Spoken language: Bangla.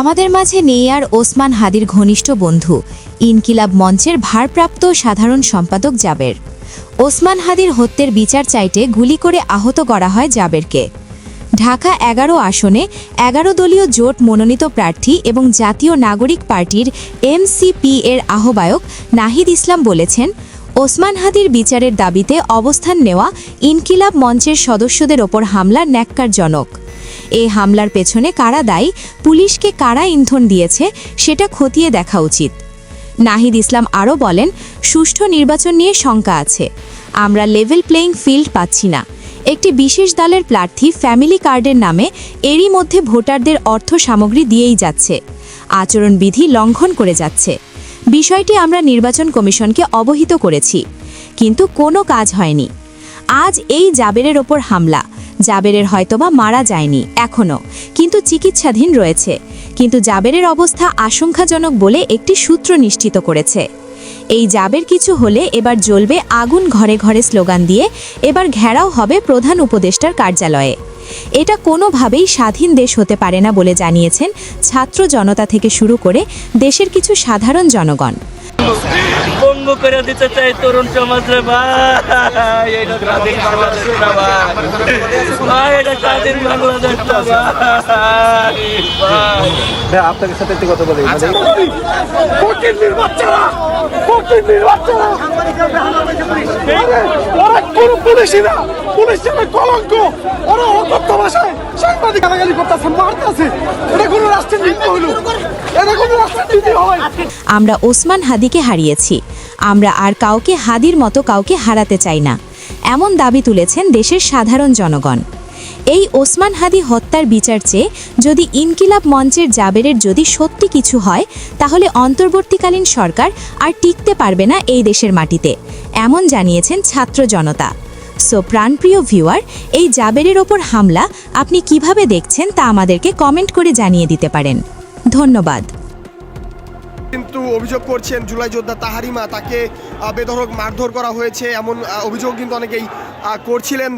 আমাদের মাঝে নেই আর ওসমান হাদির ঘনিষ্ঠ বন্ধু। ইনকিলাব মঞ্চের ভারপ্রাপ্ত সাধারণ সম্পাদক জাবের। ওসমান হাদির হত্যের বিচার চাইতে গুলি করে আহত করা হয় জাবেরকে। ঢাকা এগারো আসনে এগারো দলীয় জোট মনোনীত প্রার্থী এবং জাতীয় নাগরিক পার্টির এমসিপি এর আহ্বায়ক নাহিদ ইসলাম বলেছেন, ওসমান হাদির বিচারের দাবিতে অবস্থান নেওয়া ইনকিলাব মঞ্চের সদস্যদের ওপর হামলা ন্যাক্কারজনক। এই হামলার পেছনে কারা দায়ী? পুলিশকে কারা ইন্ধন দিয়েছে? সেটা খতিয়ে দেখা উচিত। নাহিদ ইসলাম আরও বলেন, সুষ্ঠু নির্বাচন নিয়ে শঙ্কা আছে। আমরা লেভেল প্লেয়িং ফিল্ড পাচ্ছি না। একটি বিশেষ দলের প্রার্থী ফ্যামিলি কার্ডের নামে এরই মধ্যে ভোটারদের অর্থ সামগ্রী দিয়েই যাচ্ছে। আচরণবিধি লঙ্ঘন করে যাচ্ছে। বিষয়টি আমরা নির্বাচন কমিশনকে অবহিত করেছি। কিন্তু কোনো কাজ হয়নি। আজ এই জাবেরের ওপর হামলা। জাবেরের হয়তোবা মারা যায়নি এখনও কিন্তু চিকিৎসাধীন রয়েছে। কিন্তু জাবেরের অবস্থা আশঙ্কাজনক বলে একটি সূত্র নিশ্চিত করেছে। এই জাবের কিছু হলে এবার জ্বলবে আগুন ঘরে ঘরে স্লোগান দিয়ে, এবার ঘেরাও হবে প্রধান উপদেষ্টার কার্যালয়ে। এটা কোনোভাবেই স্বাধীন দেশ হতে পারে না বলে জানিয়েছেন ছাত্র জনতা থেকে শুরু করে দেশের কিছু সাধারণ জনগণ। বঙ্গ করে দিতে চাই তরুণ সমাজ রে ভাই। এটা স্বাধীন বাংলাদেশ না ভাই। এটা স্বাধীন বাংলাদেশ না ভাই। ভাই ভাই আপনাদের সাথে একটু কথা বলি। মানে ফকিরনির বাচ্চারা ফকিরনির বাচ্চারা আরে, ওরা কোনো পুলিশই না। পুলিশ কলঙ্ক। ওরা অকথ্য ভাষায় সাংবাদিক গালাগালি করতেছে মারতেছে। এটা কোনো কোনো রাষ্ট্রনীতি হয় আমরা ওসমান হাদিকে হারিয়েছি। আমরা আর কাউকে হাদির মতো কাউকে হারাতে চাই না। এমন দাবি তুলেছেন দেশের সাধারণ জনগণ। এই ওসমান হাদি হত্যার বিচার চেয়ে যদি ইনকিলাব মঞ্চের জাবেরের যদি সত্যি কিছু হয়, তাহলে অন্তর্বর্তীকালীন সরকার আর টিকতে পারবে না এই দেশের মাটিতে, এমন জানিয়েছেন ছাত্র জনতা। সো প্রাণপ্রিয় ভিউয়ার, এই জাবেরের ওপর হামলা আপনি কীভাবে দেখছেন তা আমাদেরকে কমেন্ট করে জানিয়ে দিতে পারেন। ধন্যবাদ। অভিযোগ করছেন জুলাই যোদ্ধা তাহারিমা। তাকে বেধরক মারধর করা হয়েছে এমন অভিযোগ কিন্তু অনেকেই করছিলেন।